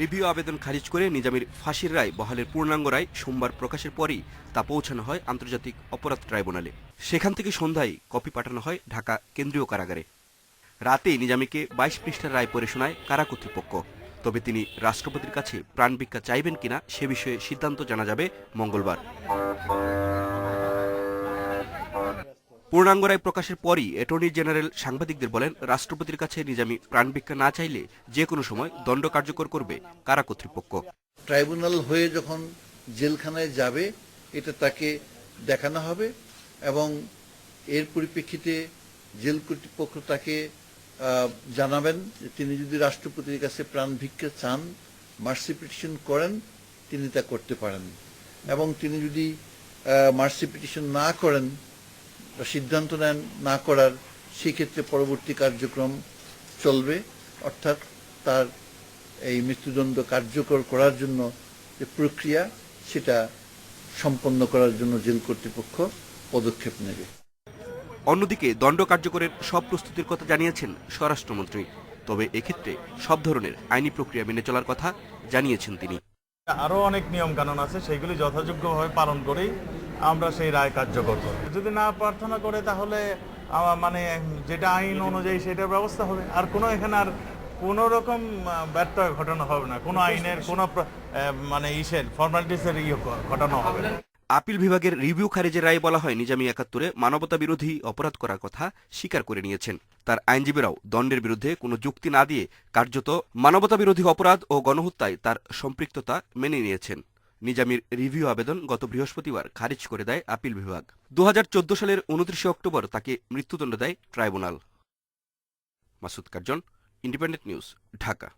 Review আবেদন খারিজ করে নিজামীর ফাঁসির রায়, বহালের পূর্ণাঙ্গ রায় সোমবার প্রকাশের পরই তা পৌঁছানো হয় আন্তর্জাতিক অপরাধ ট্রাইব্যুনালে। সেখান থেকে সন্ধ্যায় কপি পাঠানো হয় ঢাকা কেন্দ্রীয় কারাগারে। রাতেই নিজামীকে বাইশ পৃষ্ঠার রায় পড়ে শোনায় কারা কর্তৃপক্ষ। তবে তিনি রাষ্ট্রপতির কাছে প্রাণ ভিক্ষা চাইবেন কিনা সে বিষয়ে সিদ্ধান্ত জানা যাবে মঙ্গলবার। পূর্ণাঙ্গ রায় প্রকাশের পরই অ্যাটর্নি জেনারেল সাংবাদিকদের বলেন, রাষ্ট্রপতির কাছে নিজামি প্রাণ ভিক্ষা না চাইলে যে কোনো সময় দণ্ড কার্যকর করবে কারা কর্তৃপক্ষ। ট্রাইব্যুনাল হয়ে যখন জেলখানায় যাবে, এটা তাকে দেখানো হবে এবং এর পরিপ্রেক্ষিতে জেল কর্তৃপক্ষ তাকে জানাবেন তিনি যদি রাষ্ট্রপতির কাছে প্রাণ ভিক্ষা চান, মার্সি পিটিশন করেন, তিনি তা করতে পারেন। এবং তিনি যদি মার্সি পিটিশন না করেন বা সিদ্ধান্ত নেন না করার সেক্ষেত্রে পরবর্তী কার্যক্রম চলবে। অর্থাৎ তার এই মৃত্যুদণ্ড কার্যকর করার জন্য যে প্রক্রিয়া সেটা সম্পন্ন করার জন্য জেল কর্তৃপক্ষ পদক্ষেপ নেবে। অন্যদিকে দণ্ড কার্যকরের সব প্রস্তুতির কথা জানিয়েছেন স্বরাষ্ট্রমন্ত্রী। তবে এক্ষেত্রে সব ধরনের আইনি প্রক্রিয়া মেনে চলার কথা জানিয়েছেন তিনি। আরও অনেক নিয়ম কানুন আছে সেগুলি যথাযোগ্যভাবে পালন করেই আমরা সেই রায় কার্যকর করব। যদি না প্রার্থনা করে, তাহলে মানে যেটা আইন অনুযায়ী সেটার ব্যবস্থা হবে। আর কোনো এখানে আর কোনো রকম ব্যর্থ ঘটনা হবে না। কোনো আইনের কোনো মানে ইসের, ফর্মালিটিসের ইয়ে ঘটানো হবে না। আপিল বিভাগের রিভিউ খারিজের রায় বলা হয় নিজামী একাত্তরে মানবতা বিরোধী অপরাধ করার কথা স্বীকার করে নিয়েছেন। তার আইনজীবীরাও দণ্ডের বিরুদ্ধে কোনো যুক্তি না দিয়ে কার্যত মানবতা বিরোধী অপরাধ ও গণহত্যায় তার সম্পৃক্ততা মেনে নিয়েছেন। নিজামীর রিভিউ আবেদন গত বৃহস্পতিবার খারিজ করে দেয় আপিল বিভাগ। দু হাজার চৌদ্দ সালের উনত্রিশে অক্টোবর তাকে মৃত্যুদণ্ড দেয় tribunal. Masud Karzon, independent news, Dhaka.